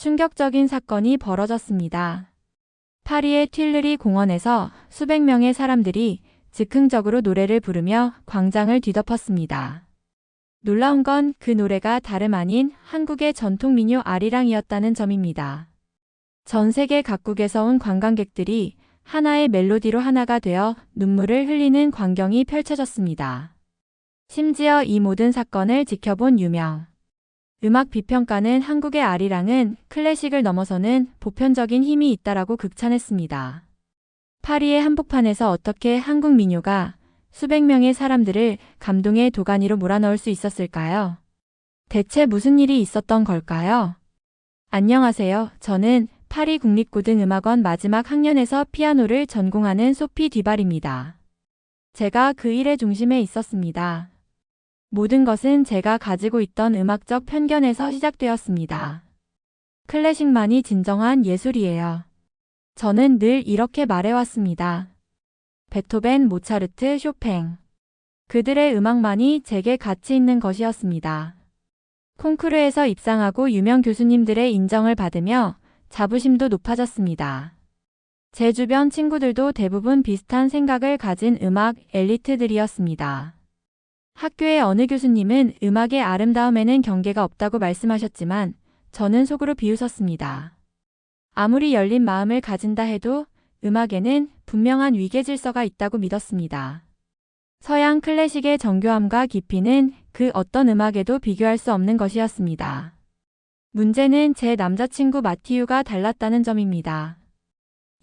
충격적인 사건이 벌어졌습니다. 파리의 튠르리 공원에서 수백 명의 사람들이 즉흥적으로 노래를 부르며 광장을 뒤덮었습니다. 놀라운 건 그 노래가 다름 아닌 한국의 전통 민요 아리랑이었다는 점입니다. 전 세계 각국에서 온 관광객들이 하나의 멜로디로 하나가 되어 눈물을 흘리는 광경이 펼쳐졌습니다. 심지어 이 모든 사건을 지켜본 유명 음악 비평가는 한국의 아리랑은 클래식을 넘어서는 보편적인 힘이 있다라고 극찬했습니다. 파리의 한복판에서 어떻게 한국 민요가 수백 명의 사람들을 감동의 도가니로 몰아넣을 수 있었을까요? 대체 무슨 일이 있었던 걸까요? 안녕하세요. 저는 파리 국립고등음악원 마지막 학년에서 피아노를 전공하는 소피 디발입니다. 제가 그 일의 중심에 있었습니다. 모든 것은 제가 가지고 있던 음악적 편견에서 시작되었습니다. 클래식만이 진정한 예술이에요. 저는 늘 이렇게 말해왔습니다. 베토벤, 모차르트, 쇼팽. 그들의 음악만이 제게 가치 있는 것이었습니다. 콩쿠르에서 입상하고 유명 교수님들의 인정을 받으며 자부심도 높아졌습니다. 제 주변 친구들도 대부분 비슷한 생각을 가진 음악 엘리트들이었습니다. 학교의 어느 교수님은 음악의 아름다움에는 경계가 없다고 말씀하셨지만 저는 속으로 비웃었습니다. 아무리 열린 마음을 가진다 해도 음악에는 분명한 위계 질서가 있다고 믿었습니다. 서양 클래식의 정교함과 깊이는 그 어떤 음악에도 비교할 수 없는 것이었습니다. 문제는 제 남자친구 마티유가 달랐다는 점입니다.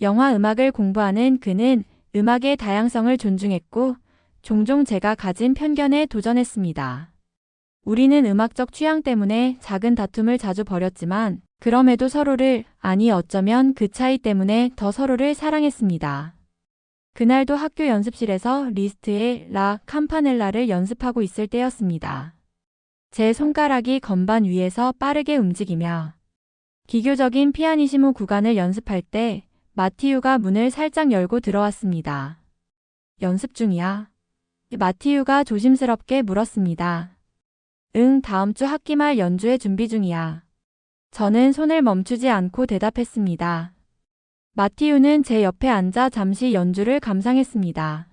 영화 음악을 공부하는 그는 음악의 다양성을 존중했고 종종 제가 가진 편견에 도전했습니다. 우리는 음악적 취향 때문에 작은 다툼을 자주 벌였지만 그럼에도 서로를, 아니 어쩌면 그 차이 때문에 더 서로를 사랑했습니다. 그날도 학교 연습실에서 리스트의 라 캄파넬라를 연습하고 있을 때였습니다. 제 손가락이 건반 위에서 빠르게 움직이며 기교적인 피아니시모 구간을 연습할 때 마티유가 문을 살짝 열고 들어왔습니다. 연습 중이야. 마티유가 조심스럽게 물었습니다. 응, 다음 주 학기 말 연주회 준비 중이야. 저는 손을 멈추지 않고 대답했습니다. 마티유는 제 옆에 앉아 잠시 연주를 감상했습니다.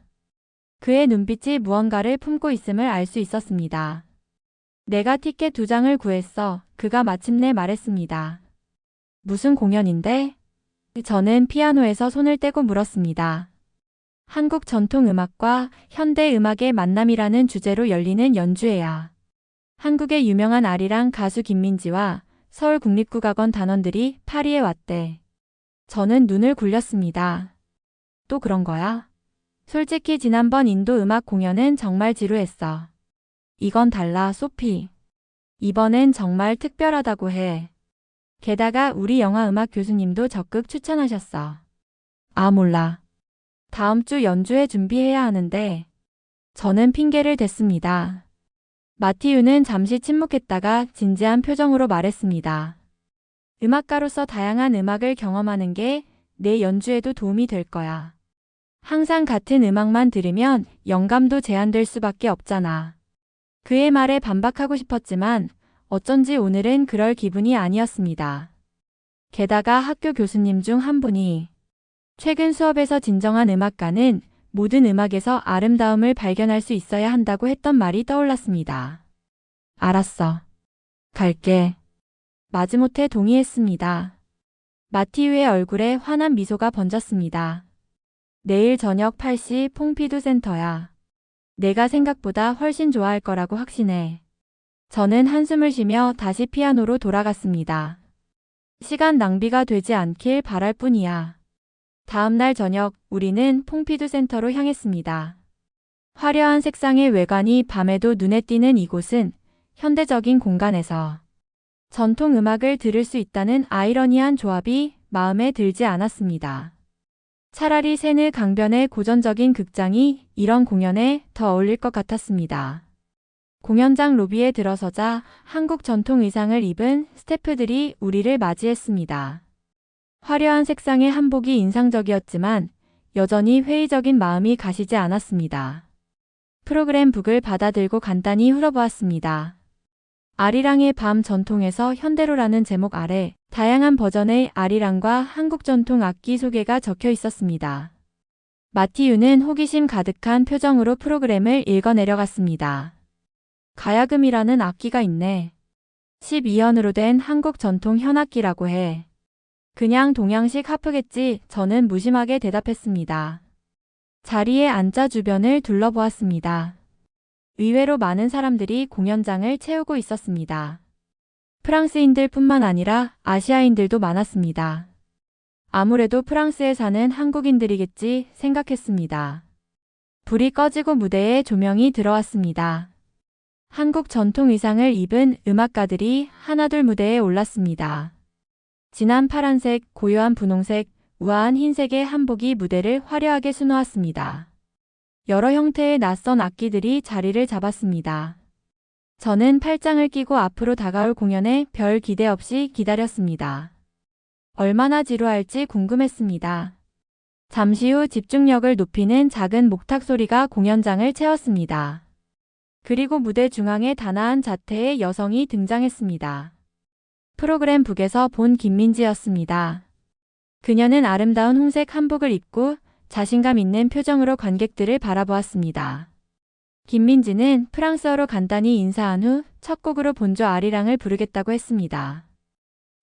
그의 눈빛이 무언가를 품고 있음을 알 수 있었습니다. 내가 티켓 두 장을 구했어. 그가 마침내 말했습니다. 무슨 공연인데? 저는 피아노에서 손을 떼고 물었습니다. 한국 전통 음악과 현대 음악의 만남이라는 주제로 열리는 연주회야. 한국의 유명한 아리랑 가수 김민지와 서울 국립국악원 단원들이 파리에 왔대. 저는 눈을 굴렸습니다. 또 그런 거야? 솔직히 지난번 인도 음악 공연은 정말 지루했어. 이건 달라, 소피. 이번엔 정말 특별하다고 해. 게다가 우리 영화 음악 교수님도 적극 추천하셨어. 아, 몰라. 다음 주 연주회 준비해야 하는데. 저는 핑계를 댔습니다. 마티유는 잠시 침묵했다가 진지한 표정으로 말했습니다. 음악가로서 다양한 음악을 경험하는 게 내 연주에도 도움이 될 거야. 항상 같은 음악만 들으면 영감도 제한될 수밖에 없잖아. 그의 말에 반박하고 싶었지만 어쩐지 오늘은 그럴 기분이 아니었습니다. 게다가 학교 교수님 중 한 분이 최근 수업에서 진정한 음악가는 모든 음악에서 아름다움을 발견할 수 있어야 한다고 했던 말이 떠올랐습니다. 알았어. 갈게. 마지못해 동의했습니다. 마티유의 얼굴에 환한 미소가 번졌습니다. 내일 저녁 8시 퐁피두 센터야. 내가 생각보다 훨씬 좋아할 거라고 확신해. 저는 한숨을 쉬며 다시 피아노로 돌아갔습니다. 시간 낭비가 되지 않길 바랄 뿐이야. 다음 날 저녁 우리는 퐁피두 센터로 향했습니다. 화려한 색상의 외관이 밤에도 눈에 띄는 이곳은 현대적인 공간에서 전통 음악을 들을 수 있다는 아이러니한 조합이 마음에 들지 않았습니다. 차라리 세느 강변의 고전적인 극장이 이런 공연에 더 어울릴 것 같았습니다. 공연장 로비에 들어서자 한국 전통 의상을 입은 스태프들이 우리를 맞이했습니다. 화려한 색상의 한복이 인상적이었지만 여전히 회의적인 마음이 가시지 않았습니다. 프로그램 북을 받아들고 간단히 흘러보았습니다. 아리랑의 밤 전통에서 현대로라는 제목 아래 다양한 버전의 아리랑과 한국 전통 악기 소개가 적혀 있었습니다. 마티유는 호기심 가득한 표정으로 프로그램을 읽어 내려갔습니다. 가야금이라는 악기가 있네. 12현으로 된 한국 전통 현악기라고 해. 그냥 동양식 하프겠지 저는 무심하게 대답했습니다. 자리에 앉아 주변을 둘러보았습니다. 의외로 많은 사람들이 공연장을 채우고 있었습니다. 프랑스인들 뿐만 아니라 아시아인들도 많았습니다. 아무래도 프랑스에 사는 한국인들이겠지 생각했습니다. 불이 꺼지고 무대에 조명이 들어왔습니다. 한국 전통 의상을 입은 음악가들이 하나둘 무대에 올랐습니다. 진한 파란색, 고요한 분홍색, 우아한 흰색의 한복이 무대를 화려하게 수놓았습니다. 여러 형태의 낯선 악기들이 자리를 잡았습니다. 저는 팔짱을 끼고 앞으로 다가올 공연에 별 기대 없이 기다렸습니다. 얼마나 지루할지 궁금했습니다. 잠시 후 집중력을 높이는 작은 목탁 소리가 공연장을 채웠습니다. 그리고 무대 중앙에 단아한 자태의 여성이 등장했습니다. 프로그램 북에서 본 김민지였습니다. 그녀는 아름다운 홍색 한복을 입고 자신감 있는 표정으로 관객들을 바라보았습니다. 김민지는 프랑스어로 간단히 인사한 후 첫 곡으로 본조 아리랑을 부르겠다고 했습니다.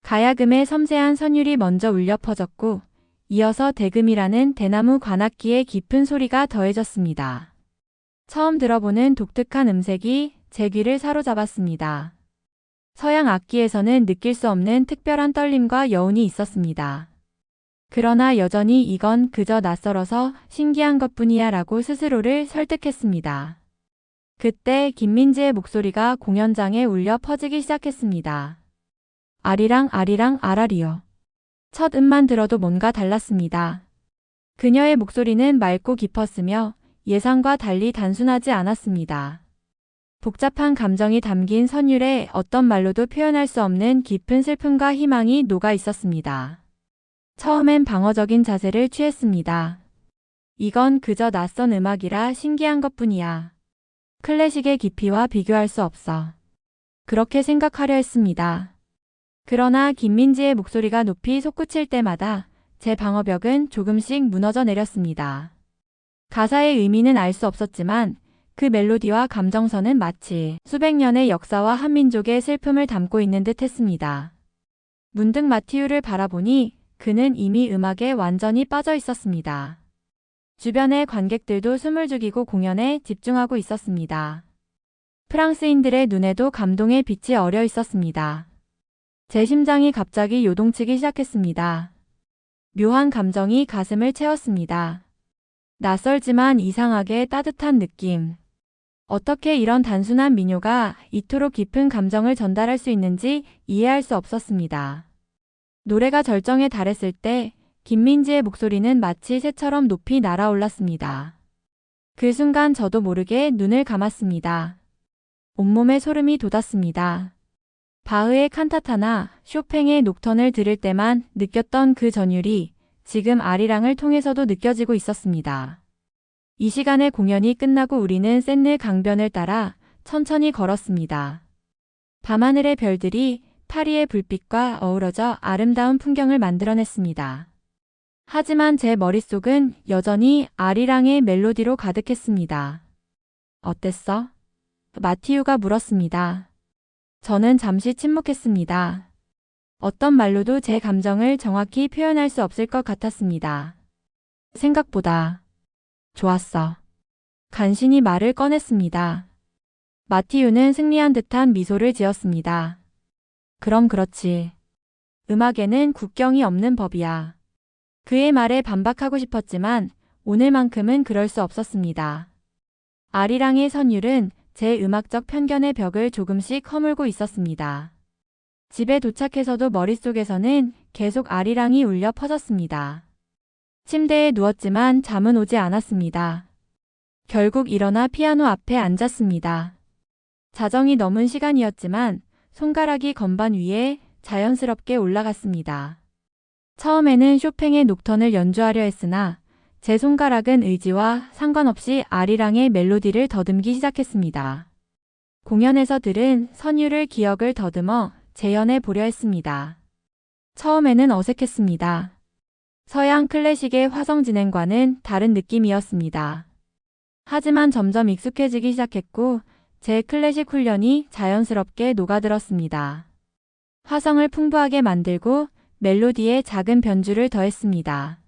가야금의 섬세한 선율이 먼저 울려 퍼졌고 이어서 대금이라는 대나무 관악기의 깊은 소리가 더해졌습니다. 처음 들어보는 독특한 음색이 제 귀를 사로잡았습니다. 서양 악기에서는 느낄 수 없는 특별한 떨림과 여운이 있었습니다. 그러나 여전히 이건 그저 낯설어서 신기한 것 뿐이야 라고 스스로를 설득했습니다. 그때 김민지의 목소리가 공연장에 울려 퍼지기 시작했습니다. 아리랑 아리랑 아라리요. 첫 음만 들어도 뭔가 달랐습니다. 그녀의 목소리는 맑고 깊었으며 예상과 달리 단순하지 않았습니다. 복잡한 감정이 담긴 선율에 어떤 말로도 표현할 수 없는 깊은 슬픔과 희망이 녹아 있었습니다. 처음엔 방어적인 자세를 취했습니다. 이건 그저 낯선 음악이라 신기한 것 뿐이야. 클래식의 깊이와 비교할 수 없어. 그렇게 생각하려 했습니다. 그러나 김민지의 목소리가 높이 솟구칠 때마다 제 방어벽은 조금씩 무너져 내렸습니다. 가사의 의미는 알 수 없었지만 그 멜로디와 감정선은 마치 수백 년의 역사와 한민족의 슬픔을 담고 있는 듯 했습니다. 문득 마티우를 바라보니 그는 이미 음악에 완전히 빠져 있었습니다. 주변의 관객들도 숨을 죽이고 공연에 집중하고 있었습니다. 프랑스인들의 눈에도 감동의 빛이 어려 있었습니다. 제 심장이 갑자기 요동치기 시작했습니다. 묘한 감정이 가슴을 채웠습니다. 낯설지만 이상하게 따뜻한 느낌. 어떻게 이런 단순한 민요가 이토록 깊은 감정을 전달할 수 있는지 이해할 수 없었습니다. 노래가 절정에 달했을 때 김민지의 목소리는 마치 새처럼 높이 날아올랐습니다. 그 순간 저도 모르게 눈을 감았습니다. 온몸에 소름이 돋았습니다. 바흐의 칸타타나 쇼팽의 녹턴을 들을 때만 느꼈던 그 전율이 지금 아리랑을 통해서도 느껴지고 있었습니다. 이 시간에 공연이 끝나고 우리는 샌느 강변을 따라 천천히 걸었습니다. 밤하늘의 별들이 파리의 불빛과 어우러져 아름다운 풍경을 만들어냈습니다. 하지만 제 머릿속은 여전히 아리랑의 멜로디로 가득했습니다. 어땠어? 마티유가 물었습니다. 저는 잠시 침묵했습니다. 어떤 말로도 제 감정을 정확히 표현할 수 없을 것 같았습니다. 생각보다 좋았어. 간신히 말을 꺼냈습니다. 마티유는 승리한 듯한 미소를 지었습니다. 그럼 그렇지. 음악에는 국경이 없는 법이야. 그의 말에 반박하고 싶었지만 오늘만큼은 그럴 수 없었습니다. 아리랑의 선율은 제 음악적 편견의 벽을 조금씩 허물고 있었습니다. 집에 도착해서도 머릿속에서는 계속 아리랑이 울려 퍼졌습니다. 침대에 누웠지만 잠은 오지 않았습니다. 결국 일어나 피아노 앞에 앉았습니다. 자정이 넘은 시간이었지만 손가락이 건반 위에 자연스럽게 올라갔습니다. 처음에는 쇼팽의 녹턴을 연주하려 했으나 제 손가락은 의지와 상관없이 아리랑의 멜로디를 더듬기 시작했습니다. 공연에서 들은 선율을 기억을 더듬어 재현해 보려 했습니다. 처음에는 어색했습니다. 서양 클래식의 화성 진행과는 다른 느낌이었습니다. 하지만 점점 익숙해지기 시작했고 제 클래식 훈련이 자연스럽게 녹아들었습니다. 화성을 풍부하게 만들고 멜로디에 작은 변주를 더했습니다.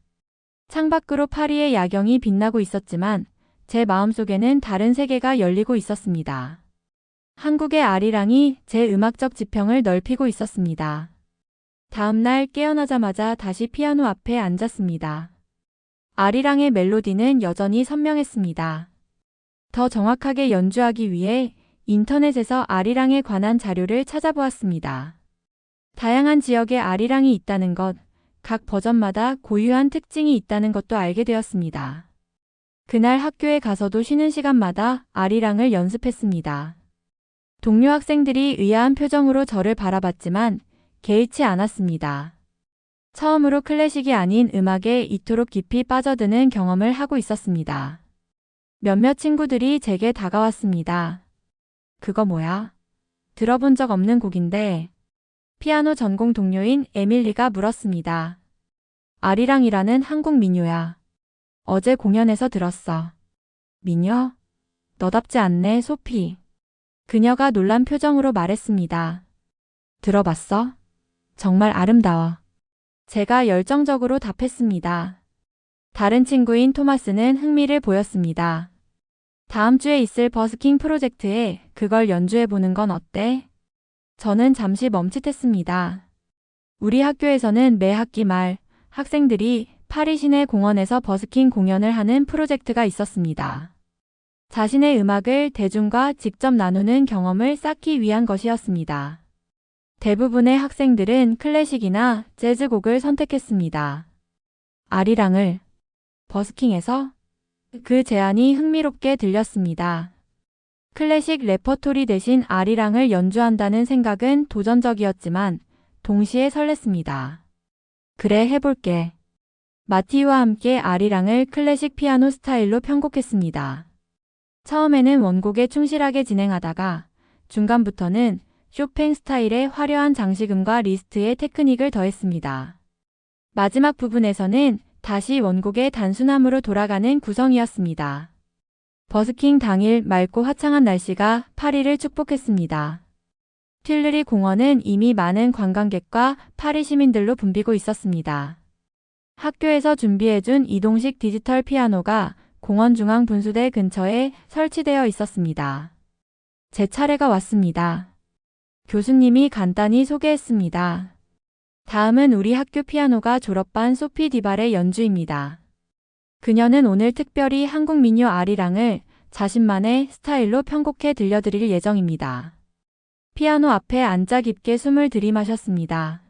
창밖으로 파리의 야경이 빛나고 있었지만 제 마음속에는 다른 세계가 열리고 있었습니다. 한국의 아리랑이 제 음악적 지평을 넓히고 있었습니다. 다음날 깨어나자마자 다시 피아노 앞에 앉았습니다. 아리랑의 멜로디는 여전히 선명했습니다. 더 정확하게 연주하기 위해 인터넷에서 아리랑에 관한 자료를 찾아보았습니다. 다양한 지역에 아리랑이 있다는 것, 각 버전마다 고유한 특징이 있다는 것도 알게 되었습니다. 그날 학교에 가서도 쉬는 시간마다 아리랑을 연습했습니다. 동료 학생들이 의아한 표정으로 저를 바라봤지만 개의치 않았습니다. 처음으로 클래식이 아닌 음악에 이토록 깊이 빠져드는 경험을 하고 있었습니다. 몇몇 친구들이 제게 다가왔습니다. 그거 뭐야? 들어본 적 없는 곡인데 피아노 전공 동료인 에밀리가 물었습니다. 아리랑이라는 한국 민요야. 어제 공연에서 들었어. 민요? 너답지 않네, 소피. 그녀가 놀란 표정으로 말했습니다. 들어봤어? 정말 아름다워. 제가 열정적으로 답했습니다. 다른 친구인 토마스는 흥미를 보였습니다. 다음 주에 있을 버스킹 프로젝트에 그걸 연주해 보는 건 어때? 저는 잠시 멈칫했습니다. 우리 학교에서는 매 학기 말 학생들이 파리 시내 공원에서 버스킹 공연을 하는 프로젝트가 있었습니다. 자신의 음악을 대중과 직접 나누는 경험을 쌓기 위한 것이었습니다. 대부분의 학생들은 클래식이나 재즈곡을 선택했습니다. 아리랑을 버스킹에서 그 제안이 흥미롭게 들렸습니다. 클래식 레퍼토리 대신 아리랑을 연주한다는 생각은 도전적이었지만 동시에 설렜습니다. 그래 해볼게. 마티와 함께 아리랑을 클래식 피아노 스타일로 편곡했습니다. 처음에는 원곡에 충실하게 진행하다가 중간부터는 쇼팽 스타일의 화려한 장식음과 리스트의 테크닉을 더했습니다. 마지막 부분에서는 다시 원곡의 단순함으로 돌아가는 구성이었습니다. 버스킹 당일 맑고 화창한 날씨가 파리를 축복했습니다. 튤르리 공원은 이미 많은 관광객과 파리 시민들로 붐비고 있었습니다. 학교에서 준비해준 이동식 디지털 피아노가 공원 중앙 분수대 근처에 설치되어 있었습니다. 제 차례가 왔습니다. 교수님이 간단히 소개했습니다. 다음은 우리 학교 피아노가 졸업반 소피 디발의 연주입니다. 그녀는 오늘 특별히 한국 민요 아리랑을 자신만의 스타일로 편곡해 들려드릴 예정입니다. 피아노 앞에 앉아 깊게 숨을 들이마셨습니다.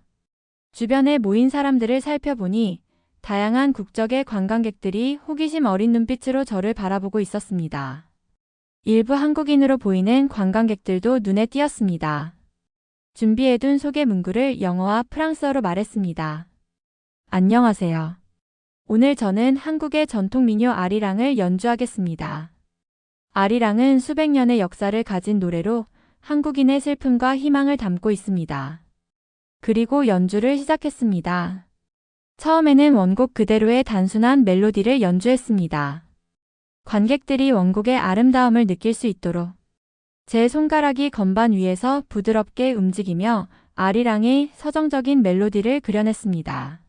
주변에 모인 사람들을 살펴보니 다양한 국적의 관광객들이 호기심 어린 눈빛으로 저를 바라보고 있었습니다. 일부 한국인으로 보이는 관광객들도 눈에 띄었습니다. 준비해둔 소개 문구를 영어와 프랑스어로 말했습니다. 안녕하세요. 오늘 저는 한국의 전통 민요 아리랑을 연주하겠습니다. 아리랑은 수백 년의 역사를 가진 노래로 한국인의 슬픔과 희망을 담고 있습니다. 그리고 연주를 시작했습니다. 처음에는 원곡 그대로의 단순한 멜로디를 연주했습니다. 관객들이 원곡의 아름다움을 느낄 수 있도록 제 손가락이 건반 위에서 부드럽게 움직이며 아리랑의 서정적인 멜로디를 그려냈습니다.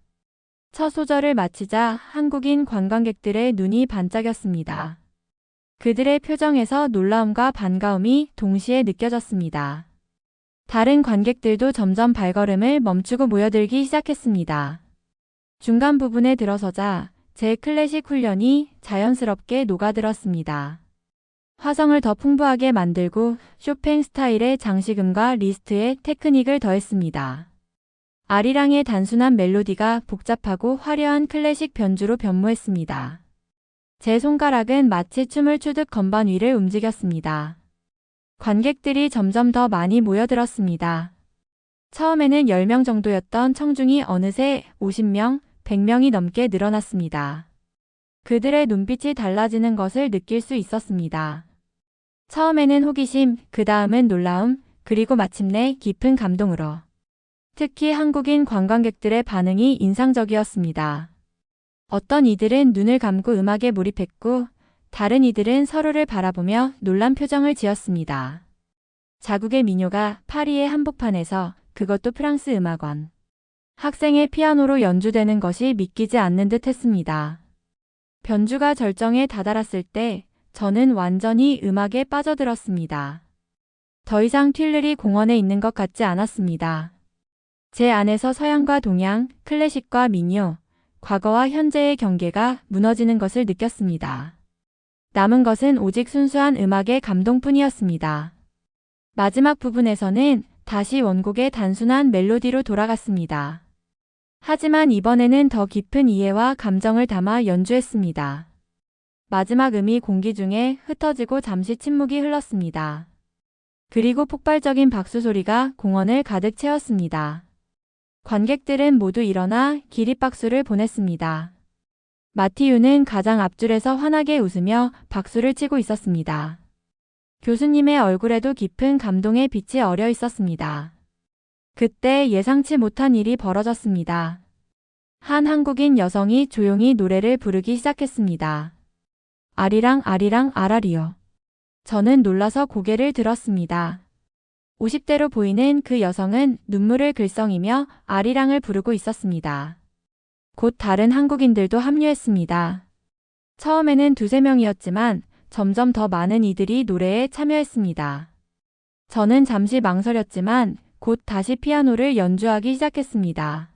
첫 소절을 마치자 한국인 관광객들의 눈이 반짝였습니다. 그들의 표정에서 놀라움과 반가움이 동시에 느껴졌습니다. 다른 관객들도 점점 발걸음을 멈추고 모여들기 시작했습니다. 중간 부분에 들어서자 제 클래식 훈련이 자연스럽게 녹아들었습니다. 화성을 더 풍부하게 만들고 쇼팽 스타일의 장식음과 리스트에 테크닉을 더했습니다. 아리랑의 단순한 멜로디가 복잡하고 화려한 클래식 변주로 변모했습니다. 제 손가락은 마치 춤을 추듯 건반 위를 움직였습니다. 관객들이 점점 더 많이 모여들었습니다. 처음에는 10명 정도였던 청중이 어느새 50명, 100명이 넘게 늘어났습니다. 그들의 눈빛이 달라지는 것을 느낄 수 있었습니다. 처음에는 호기심, 그 다음은 놀라움, 그리고 마침내 깊은 감동으로. 특히 한국인 관광객들의 반응이 인상적이었습니다. 어떤 이들은 눈을 감고 음악에 몰입했고, 다른 이들은 서로를 바라보며 놀란 표정을 지었습니다. 자국의 민요가 파리의 한복판에서 그것도 프랑스 음악원. 학생의 피아노로 연주되는 것이 믿기지 않는 듯 했습니다. 변주가 절정에 다다랐을 때 저는 완전히 음악에 빠져들었습니다. 더 이상 튠르리 공원에 있는 것 같지 않았습니다. 제 안에서 서양과 동양, 클래식과 민요, 과거와 현재의 경계가 무너지는 것을 느꼈습니다. 남은 것은 오직 순수한 음악의 감동뿐이었습니다. 마지막 부분에서는 다시 원곡의 단순한 멜로디로 돌아갔습니다. 하지만 이번에는 더 깊은 이해와 감정을 담아 연주했습니다. 마지막 음이 공기 중에 흩어지고 잠시 침묵이 흘렀습니다. 그리고 폭발적인 박수 소리가 공원을 가득 채웠습니다. 관객들은 모두 일어나 기립박수를 보냈습니다. 마티유는 가장 앞줄에서 환하게 웃으며 박수를 치고 있었습니다. 교수님의 얼굴에도 깊은 감동의 빛이 어려 있었습니다. 그때 예상치 못한 일이 벌어졌습니다. 한 한국인 여성이 조용히 노래를 부르기 시작했습니다. 아리랑 아리랑 아라리요. 저는 놀라서 고개를 들었습니다. 50대로 보이는 그 여성은 눈물을 글썽이며 아리랑을 부르고 있었습니다. 곧 다른 한국인들도 합류했습니다. 처음에는 두세 명이었지만 점점 더 많은 이들이 노래에 참여했습니다. 저는 잠시 망설였지만 곧 다시 피아노를 연주하기 시작했습니다.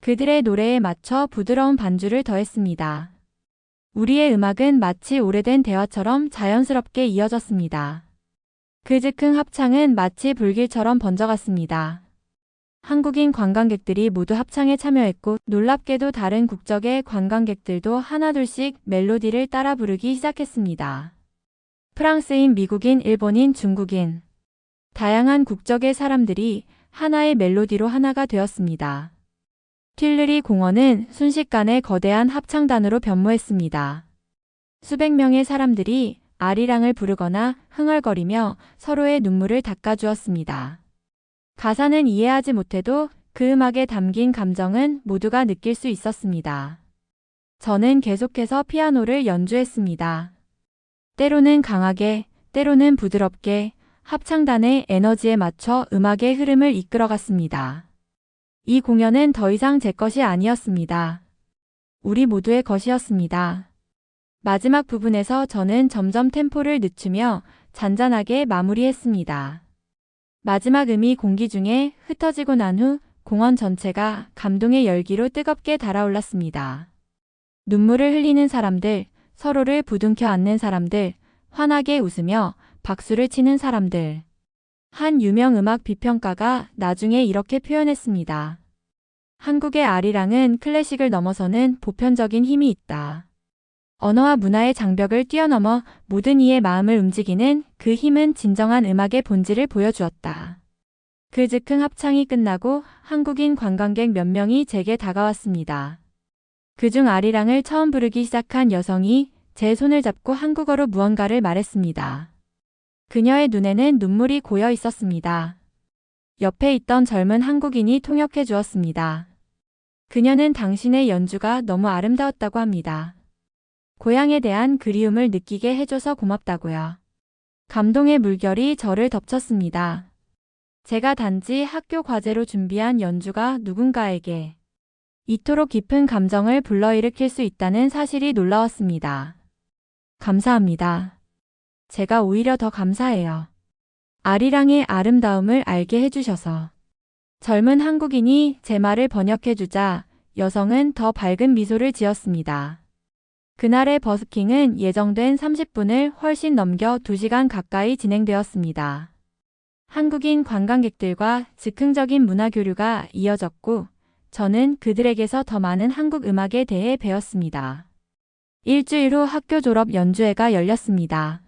그들의 노래에 맞춰 부드러운 반주를 더했습니다. 우리의 음악은 마치 오래된 대화처럼 자연스럽게 이어졌습니다. 그 즉흥 합창은 마치 불길처럼 번져갔습니다. 한국인 관광객들이 모두 합창에 참여했고 놀랍게도 다른 국적의 관광객들도 하나둘씩 멜로디를 따라 부르기 시작했습니다. 프랑스인, 미국인, 일본인, 중국인. 다양한 국적의 사람들이 하나의 멜로디로 하나가 되었습니다. 튠르리 공원은 순식간에 거대한 합창단으로 변모했습니다. 수백 명의 사람들이 아리랑을 부르거나 흥얼거리며 서로의 눈물을 닦아주었습니다. 가사는 이해하지 못해도 그 음악에 담긴 감정은 모두가 느낄 수 있었습니다. 저는 계속해서 피아노를 연주했습니다. 때로는 강하게, 때로는 부드럽게 합창단의 에너지에 맞춰 음악의 흐름을 이끌어갔습니다. 이 공연은 더 이상 제 것이 아니었습니다. 우리 모두의 것이었습니다. 마지막 부분에서 저는 점점 템포를 늦추며 잔잔하게 마무리했습니다. 마지막 음이 공기 중에 흩어지고 난 후 공원 전체가 감동의 열기로 뜨겁게 달아올랐습니다. 눈물을 흘리는 사람들, 서로를 부둥켜 안는 사람들, 환하게 웃으며 박수를 치는 사람들. 한 유명 음악 비평가가 나중에 이렇게 표현했습니다. 한국의 아리랑은 클래식을 넘어서는 보편적인 힘이 있다. 언어와 문화의 장벽을 뛰어넘어 모든 이의 마음을 움직이는 그 힘은 진정한 음악의 본질을 보여주었다. 그 즉흥 합창이 끝나고 한국인 관광객 몇 명이 제게 다가왔습니다. 그중 아리랑을 처음 부르기 시작한 여성이 제 손을 잡고 한국어로 무언가를 말했습니다. 그녀의 눈에는 눈물이 고여 있었습니다. 옆에 있던 젊은 한국인이 통역해 주었습니다. 그녀는 당신의 연주가 너무 아름다웠다고 합니다. 고향에 대한 그리움을 느끼게 해줘서 고맙다고요. 감동의 물결이 저를 덮쳤습니다. 제가 단지 학교 과제로 준비한 연주가 누군가에게 이토록 깊은 감정을 불러일으킬 수 있다는 사실이 놀라웠습니다. 감사합니다. 제가 오히려 더 감사해요. 아리랑의 아름다움을 알게 해주셔서. 젊은 한국인이 제 말을 번역해주자 여성은 더 밝은 미소를 지었습니다. 그날의 버스킹은 예정된 30분을 훨씬 넘겨 2시간 가까이 진행되었습니다. 한국인 관광객들과 즉흥적인 문화 교류가 이어졌고 저는 그들에게서 더 많은 한국 음악에 대해 배웠습니다. 일주일 후 학교 졸업 연주회가 열렸습니다.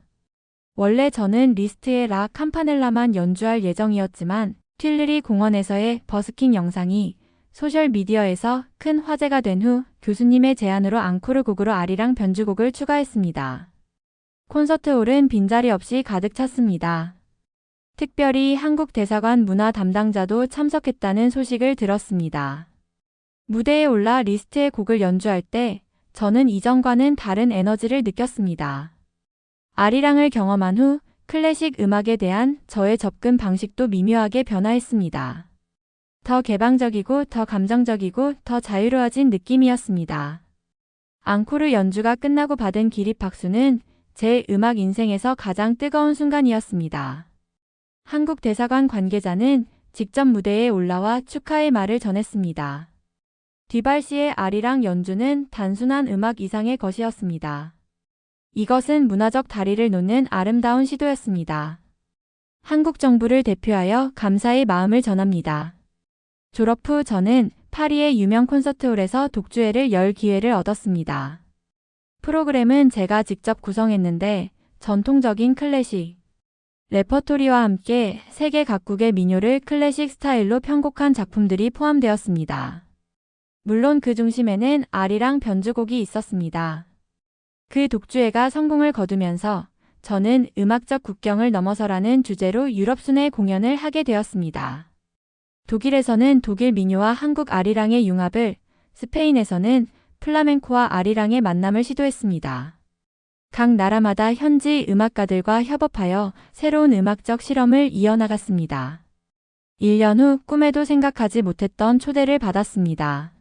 원래 저는 리스트의 라 캄파넬라만 연주할 예정이었지만 튠르리 공원에서의 버스킹 영상이 소셜미디어에서 큰 화제가 된 후 교수님의 제안으로 앙코르 곡으로 아리랑 변주곡을 추가했습니다. 콘서트홀은 빈자리 없이 가득 찼습니다. 특별히 한국 대사관 문화 담당자도 참석했다는 소식을 들었습니다. 무대에 올라 리스트의 곡을 연주할 때 저는 이전과는 다른 에너지를 느꼈습니다. 아리랑을 경험한 후 클래식 음악에 대한 저의 접근 방식도 미묘하게 변화했습니다. 더 개방적이고 더 감정적이고 더 자유로워진 느낌이었습니다. 앙코르 연주가 끝나고 받은 기립 박수는 제 음악 인생에서 가장 뜨거운 순간이었습니다. 한국 대사관 관계자는 직접 무대에 올라와 축하의 말을 전했습니다. 디발 씨의 아리랑 연주는 단순한 음악 이상의 것이었습니다. 이것은 문화적 다리를 놓는 아름다운 시도였습니다. 한국 정부를 대표하여 감사의 마음을 전합니다. 졸업 후 저는 파리의 유명 콘서트홀에서 독주회를 열 기회를 얻었습니다. 프로그램은 제가 직접 구성했는데 전통적인 클래식, 레퍼토리와 함께 세계 각국의 민요를 클래식 스타일로 편곡한 작품들이 포함되었습니다. 물론 그 중심에는 아리랑 변주곡이 있었습니다. 그 독주회가 성공을 거두면서 저는 음악적 국경을 넘어서라는 주제로 유럽 순회 공연을 하게 되었습니다. 독일에서는 독일 민요와 한국 아리랑의 융합을, 스페인에서는 플라멘코와 아리랑의 만남을 시도했습니다. 각 나라마다 현지 음악가들과 협업하여 새로운 음악적 실험을 이어나갔습니다. 1년 후 꿈에도 생각하지 못했던 초대를 받았습니다.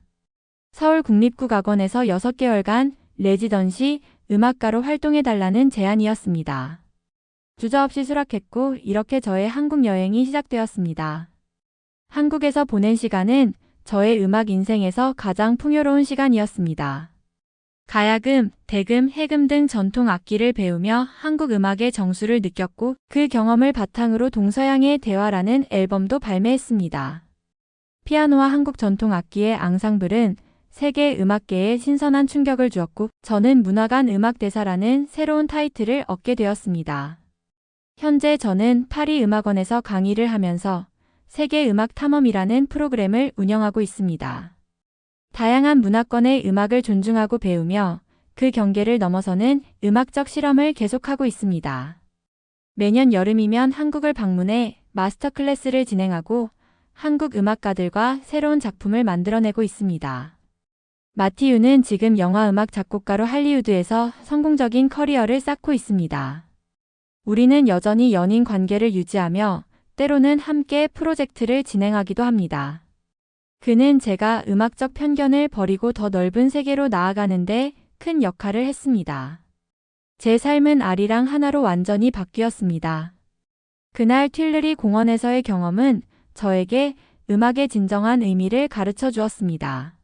서울 국립국악원에서 6개월간 레지던시 음악가로 활동해달라는 제안이었습니다. 주저없이 수락했고 이렇게 저의 한국 여행이 시작되었습니다. 한국에서 보낸 시간은 저의 음악 인생에서 가장 풍요로운 시간이었습니다. 가야금, 대금, 해금 등 전통 악기를 배우며 한국 음악의 정수를 느꼈고 그 경험을 바탕으로 동서양의 대화라는 앨범도 발매했습니다. 피아노와 한국 전통 악기의 앙상블은 세계 음악계에 신선한 충격을 주었고 저는 문화관 음악대사라는 새로운 타이틀을 얻게 되었습니다. 현재 저는 파리 음악원에서 강의를 하면서 세계 음악 탐험이라는 프로그램을 운영하고 있습니다. 다양한 문화권의 음악을 존중하고 배우며 그 경계를 넘어서는 음악적 실험을 계속하고 있습니다. 매년 여름이면 한국을 방문해 마스터 클래스를 진행하고 한국 음악가들과 새로운 작품을 만들어내고 있습니다. 마티유는 지금 영화 음악 작곡가로 할리우드에서 성공적인 커리어를 쌓고 있습니다. 우리는 여전히 연인 관계를 유지하며 때로는 함께 프로젝트를 진행하기도 합니다. 그는 제가 음악적 편견을 버리고 더 넓은 세계로 나아가는데 큰 역할을 했습니다. 제 삶은 아리랑 하나로 완전히 바뀌었습니다. 그날 튠르리 공원에서의 경험은 저에게 음악의 진정한 의미를 가르쳐 주었습니다.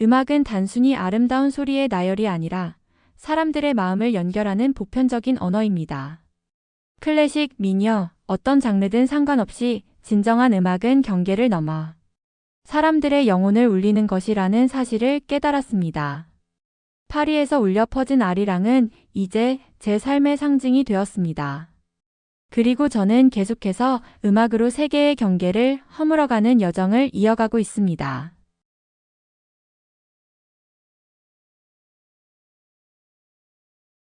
음악은 단순히 아름다운 소리의 나열이 아니라 사람들의 마음을 연결하는 보편적인 언어입니다. 클래식, 미녀, 어떤 장르든 상관없이 진정한 음악은 경계를 넘어 사람들의 영혼을 울리는 것이라는 사실을 깨달았습니다. 파리에서 울려 퍼진 아리랑은 이제 제 삶의 상징이 되었습니다. 그리고 저는 계속해서 음악으로 세계의 경계를 허물어가는 여정을 이어가고 있습니다.